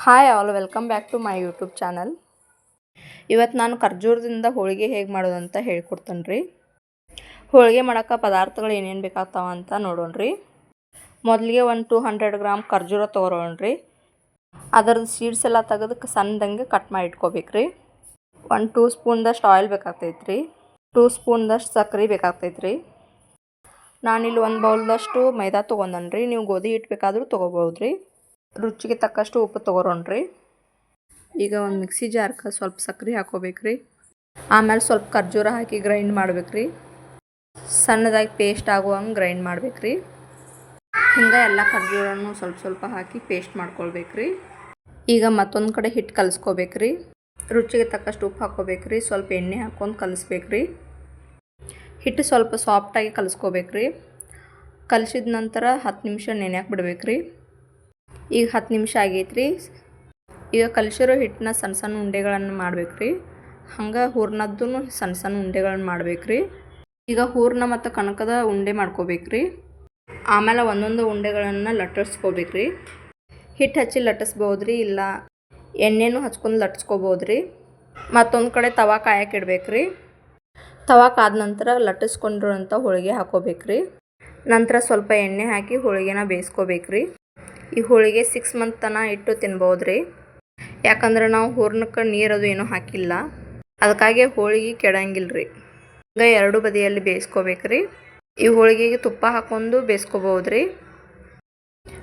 Hi all welcome back to my YouTube channel ಇವತ್ತು ನಾನು ಖರ್ಜೂರದಿಂದ ಹೋಳಿಗೆ ಹೇಗೆ ಮಾಡೋದು ಅಂತ ಹೇಳ್ಕೊಡ್ತೇನೆ ರೀ. ಹೋಳಿಗೆ ಮಾಡೋಕ್ಕೆ ಪದಾರ್ಥಗಳು ಏನೇನು ಬೇಕಾಗ್ತಾವ ಅಂತ ನೋಡೋಣ ರೀ. ಮೊದಲಿಗೆ ಒಂದು ಟೂ ಹಂಡ್ರೆಡ್ ಗ್ರಾಮ್ ಖರ್ಜೂರ ತೊಗೊಳೋಣ ರೀ. ಅದರದ್ದು ಸೀಡ್ಸ್ ಎಲ್ಲ ತೆಗೆದು ಸಣ್ಣದಂಗೆ ಕಟ್ ಮಾಡಿ ಇಟ್ಕೋಬೇಕು ರೀ. ಒಂದು ಟೂ ಸ್ಪೂನ್ದಷ್ಟು ಆಯಿಲ್ ಬೇಕಾಗ್ತೈತೆ ರೀ. ಟೂ ಸ್ಪೂನ್ದಷ್ಟು ಸಕ್ಕರೆ ಬೇಕಾಗ್ತೈತೆ ರೀ. ನಾನಿಲ್ಲಿ ಒಂದು ಬೌಲ್ದಷ್ಟು ಮೈದಾ ತೊಗೊಂಡನ್ರಿ ನೀವು ಗೋಧಿ ಹಿಟ್ಟು ಬೇಕಾದರೂ ತೊಗೋಬೋದು ರೀ ರುಚಿಗೆ ತಕ್ಕಷ್ಟು ಉಪ್ಪು ತೊಗೊರೋಣ್ರಿ ಈಗ ಒಂದು ಮಿಕ್ಸಿ ಜಾರ್ಗೆ ಸ್ವಲ್ಪ ಸಕ್ಕರೆ ಹಾಕೋಬೇಕ್ರಿ ಆಮೇಲೆ ಸ್ವಲ್ಪ ಖರ್ಜೂರ ಹಾಕಿ ಗ್ರೈಂಡ್ ಮಾಡ್ಬೇಕು ರೀ. ಸಣ್ಣದಾಗಿ ಪೇಸ್ಟ್ ಆಗುವಂಗೆ ಗ್ರೈಂಡ್ ಮಾಡ್ಬೇಕು ರೀ. ಹಿಂಗೆ ಎಲ್ಲ ಖರ್ಜೂರನು ಸ್ವಲ್ಪ ಸ್ವಲ್ಪ ಹಾಕಿ ಪೇಸ್ಟ್ ಮಾಡ್ಕೊಳ್ಬೇಕ್ರಿ ಈಗ ಮತ್ತೊಂದು ಕಡೆ ಹಿಟ್ಟು ಕಲಿಸ್ಕೋಬೇಕ್ರಿ ರುಚಿಗೆ ತಕ್ಕಷ್ಟು ಉಪ್ಪು ಹಾಕೋಬೇಕ್ರಿ ಸ್ವಲ್ಪ ಎಣ್ಣೆ ಹಾಕೊಂಡು ಕಲಿಸ್ಬೇಕ್ರಿ ಹಿಟ್ಟು ಸ್ವಲ್ಪ ಸಾಫ್ಟಾಗಿ ಕಲಿಸ್ಕೋಬೇಕ್ರಿ ಕಲಿಸಿದ ನಂತರ ಹತ್ತು ನಿಮಿಷ ನೆನೆಯಕ್ಕೆ ಬಿಡ್ಬೇಕು ರೀ. ಈಗ ಹತ್ತು ನಿಮಿಷ ಆಗೈತ್ರಿ. ಈಗ ಕಲಿಸಿರೋ ಹಿಟ್ಟನ್ನ ಸಣ್ಣ ಸಣ್ಣ ಉಂಡೆಗಳನ್ನು ಮಾಡ್ಬೇಕು ರೀ ಹಂಗೆ ಹೂರ್ನದ್ದು ಸಣ್ಣ ಸಣ್ಣ ಉಂಡೆಗಳನ್ನು ಮಾಡ್ಬೇಕು ರೀ ಈಗ ಹೂರ್ಣ ಮತ್ತು ಕನಕದ ಉಂಡೆ ಮಾಡ್ಕೋಬೇಕು ರೀ ಆಮೇಲೆ ಒಂದೊಂದು ಉಂಡೆಗಳನ್ನು ಲಟ್ಟಿಸ್ಕೋಬೇಕು ರೀ ಹಿಟ್ಟು ಹಚ್ಚಿ ಲಟ್ಟಿಸ್ಬೋದು ರೀ ಇಲ್ಲ ಎಣ್ಣೆನೂ ಹಚ್ಕೊಂಡು ಲಟ್ಟಿಸ್ಕೋಬೋದು ರೀ ಮತ್ತೊಂದು ಕಡೆ ತವಾ ಕಾಯಕ್ಕೆ ಇಡ್ಬೇಕು ರೀ ತವಾ ಕಾದ ನಂತರ ಲಟ್ಟಿಸ್ಕೊಂಡಿರೋಂಥ ಹೋಳಿಗೆ ಹಾಕೋಬೇಕು ರೀ ನಂತರ ಸ್ವಲ್ಪ ಎಣ್ಣೆ ಹಾಕಿ ಹೋಳಿಗೆನ ಬೇಯಿಸ್ಕೋಬೇಕು ರೀ ಈ ಹೋಳಿಗೆ ಸಿಕ್ಸ್ ಮಂತ್ ತನಕ ಇಟ್ಟು ತಿನ್ಬೋದು ರೀ ಯಾಕಂದ್ರೆ ನಾವು ಹೂರ್ಣಕ್ಕೆ ನೀರದು ಏನೂ ಹಾಕಿಲ್ಲ. ಅದಕ್ಕಾಗಿ ಹೋಳಿಗೆ ಕೆಡಂಗಿಲ್ಲ ರೀ ಹಂಗೆ ಎರಡು ಬದಿಯಲ್ಲಿ ಬೇಯಿಸ್ಕೋಬೇಕು ರೀ ಈ ಹೋಳಿಗೆಗೆ ತುಪ್ಪ ಹಾಕೊಂಡು ಬೇಯಿಸ್ಕೋಬೋದು ರೀ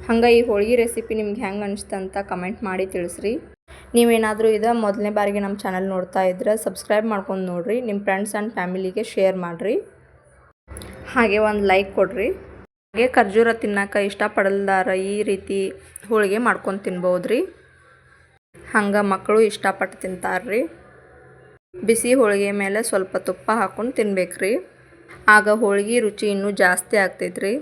ಹಂಗೆ ಈ ಹೋಳಿಗೆ ರೆಸಿಪಿ ನಿಮ್ಗೆ ಹೆಂಗೆ ಅನಿಸ್ತಂತ ಕಮೆಂಟ್ ಮಾಡಿ ತಿಳಿಸ್ರಿ. ನೀವೇನಾದರೂ ಇದು ಮೊದಲನೇ ಬಾರಿಗೆ ನಮ್ಮ ಚಾನಲ್ ನೋಡ್ತಾ ಇದ್ರೆ ಸಬ್ಸ್ಕ್ರೈಬ್ ಮಾಡ್ಕೊಂಡು ನೋಡಿರಿ. ನಿಮ್ಮ ಫ್ರೆಂಡ್ಸ್ ಆ್ಯಂಡ್ ಫ್ಯಾಮಿಲಿಗೆ ಶೇರ್ ಮಾಡಿರಿ. ಹಾಗೆ ಒಂದು ಲೈಕ್ ಕೊಡಿರಿ. ಹಾಗೆ ಖರ್ಜೂರ ತಿನ್ನಕ್ಕೆ ಇಷ್ಟಪಡಲ್ದಾರ ಈ ರೀತಿ ಹೋಳಿಗೆ ಮಾಡ್ಕೊಂಡು ತಿನ್ಬೋದು ರೀ ಹಂಗೆ ಮಕ್ಕಳು ಇಷ್ಟಪಟ್ಟು ತಿಂತಾರ್ರಿ. ಬಿಸಿ ಹೋಳಿಗೆ ಮೇಲೆ ಸ್ವಲ್ಪ ತುಪ್ಪ ಹಾಕ್ಕೊಂಡು ತಿನ್ಬೇಕು ರೀ ಆಗ ಹೋಳಿಗೆ ರುಚಿ ಇನ್ನೂ ಜಾಸ್ತಿ ಆಗ್ತೈತೆ ರೀ